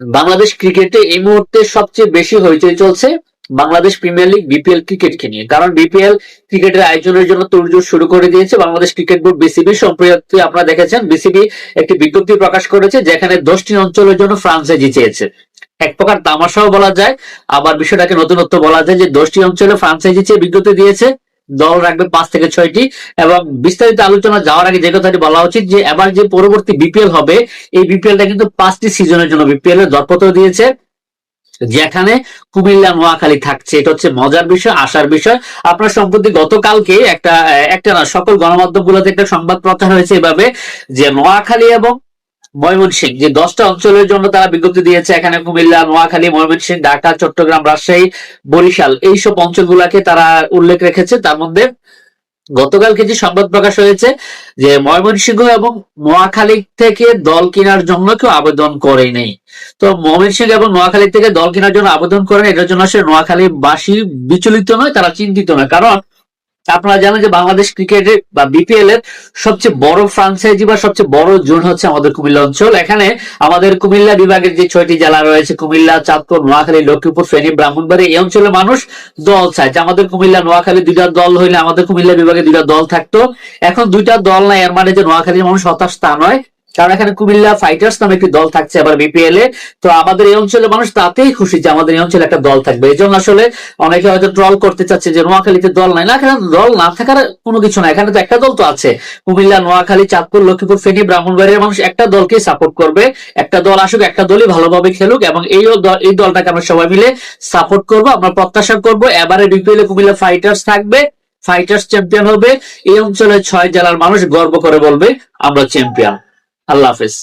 বাংলাদেশ ক্রিকেটে এই মুহূর্তে সবচেয়ে বেশি হইচই চলছে বাংলাদেশ প্রিমিয়ার লিগ বিপিএল ক্রিকেটকে নিয়ে। কারণ বিপিএল ক্রিকেটের আয়োজনের জন্য তোড়জোড় শুরু করে দিয়েছে বাংলাদেশ ক্রিকেট বোর্ড বিসিবি। সম্প্রতি আপনারা দেখেছেন বিসিবি একটি বিজ্ঞপ্তি প্রকাশ করেছে যেখানে দশটি অঞ্চলের জন্য ফ্রাঞ্চাইজি চেয়েছে এক প্রকার তামাশাও বলা যায়। আবার বিষয়টাকে নতুনত্ব বলা যায় যে দশটি অঞ্চলে ফ্রাঞ্চাইজি চেয়ে বিজ্ঞপ্তি দিয়েছে। দল রাখবে পাঁচ থেকে ছয়টি। এবং বিস্তারিত আলোচনা যাওয়ার আগে যে কথাটি বলা উচিত যে, এবার যে পরবর্তী বিপিএল হবে, এই বিপিএলটা কিন্তু পাঁচটি সিজনের জন্য বিপিএল এর দরপত্র দিয়েছে, যেখানে কুমিল্লা, নোয়াখালী থাকছে। এটা হচ্ছে মজার বিষয় আসার বিষয়। আপনার সম্প্রতি গতকালকে একটা একটা না, সকল গণমাধ্যম গুলোতে একটা সংবাদ প্রচার হয়েছে এভাবে যে, নোয়াখালী এবং ময়মনসিংহ, যে দশটা অঞ্চলের জন্য তারা বিজ্ঞপ্তি দিয়েছে, এখানে কুমিল্লা, নোয়াখালী, ময়মনসিংহ, ঢাকা, চট্টগ্রাম, রাজশাহী, বরিশাল, এইসব অঞ্চলগুলাকে তারা উল্লেখ রেখেছে। তার মধ্যে গতকালকে যে সংবাদ প্রকাশ হয়েছে যে ময়মনসিংহ এবং নোয়াখালী থেকে দল কেনার জন্য কেউ আবেদন করেনি। তো ময়মনসিংহ এবং নোয়াখালী থেকে দল কেনার জন্য আবেদন করেন, এটার জন্য আসলে নোয়াখালী বাসী বিচলিত নয়, তারা চিন্তিত নয়। কারণ আপনারা জানেন যে বাংলাদেশ ক্রিকেটের বা বিপিএল এর সবচেয়ে বড় ফ্রাঞ্চাইজি বা সবচেয়ে বড় জোন হচ্ছে আমাদের কুমিল্লা অঞ্চল। এখানে আমাদের কুমিল্লা বিভাগের যে ছয়টি জেলা রয়েছে, কুমিল্লা চাঁদপুর নোয়াখালী, লক্ষ্মীপুর, ফেনী, ব্রাহ্মণবাড়ি, এই অঞ্চলের মানুষ দল চায়। যে আমাদের কুমিল্লা, নোয়াখালী দুইটা দল হইলে আমাদের কুমিল্লা বিভাগে দুইটা দল থাকতো। এখন দুইটা দল নাই, এর মানে যে নোয়াখালীর মানুষ হতাশ তা নয়। কারণ এখানে কুমিল্লা ফাইটার্স নামে একটি দল থাকছে আবার বিপিএল এ। তো আমাদের এই অঞ্চলের মানুষ তাতেই খুশি যে আমাদের এই অঞ্চলে একটা দল থাকবে। এই জন্য আসলে অনেকে হয়তো ট্রল করতে চাচ্ছে যে নোয়াখালীতে দল নাই। না, এখানে দল না থাকার কোনো কিছু না এখানে তো একটা দল তো আছে। কুমিল্লা, নোয়াখালী, চাঁদপুর, লক্ষ্মীপুর, ফেনী, ব্রাহ্মণবাড়িয়ার মানুষ একটা দলকে সাপোর্ট করবে। একটা দল আসুক, একটা দলই ভালোভাবে খেলুক এবং এই এই দলটাকে আমরা সবাই মিলে সাপোর্ট করব। আমরা প্রত্যাশা করব এবারে বিপিএল এ কুমিল্লা ফাইটার্স থাকবে। ফাইটার্স চ্যাম্পিয়ন হবে। এই অঞ্চলের ছয় জেলার মানুষ গর্ব করে বলবে, আমরা চ্যাম্পিয়ন আল্লাহ হাফেজ।